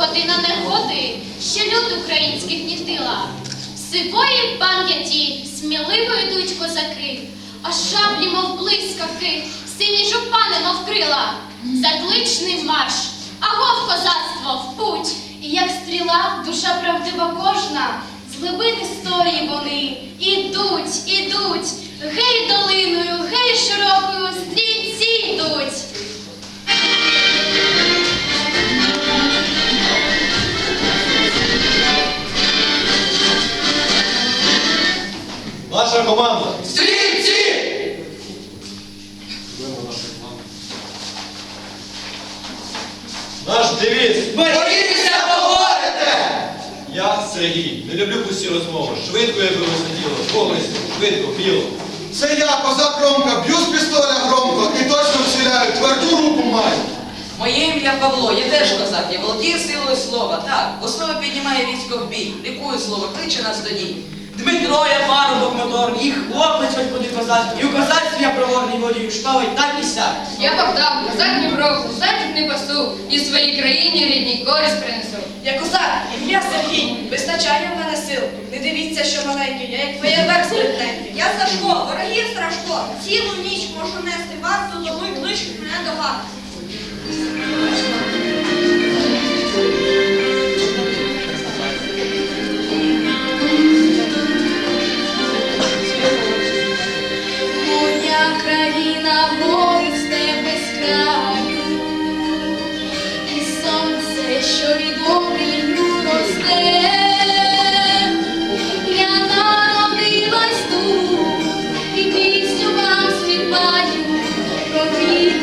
година негоди, ще люд українських гнітила. Сивої пам'яті сміливо йдуть козаки, а шаблі, мов блискавки, сині жупани, мов крила. Закличний марш, агов козацтво в путь. І як стріла, душа правдива кожна, з глибин історії вони ідуть, ідуть, гей долиною, гей широкою, стрільці йдуть. Девіз. Боріться, поговорите! Я Сергій. Не люблю пусті розмови. Швидко я беру за діло. Повністю, швидко, біло. Це я, козак Ромка, б'ю з пістоля громко і точно вселяю, тверду руку маю. Моє ім'я Павло, я теж козак, я володію силою слова. Так, основа піднімає військо в бій, лікує слово, кличе нас до дій. Дмитро, я парубок моторний, і хлопець хоч буде козак, і у козацтві я проворний волію, штовий так і сяк. Я Богдан, козак Дніпро, козак не пасу, і своїй країні рідній користь принесу. Я козак, ім'я Сергій, вистачає в мене сил. Не дивіться, що маленький, я як феєрверк спритненький. Я Сашко, ворогів страшко, цілу ніч можу нести варту, тому й кличуть мене до гар.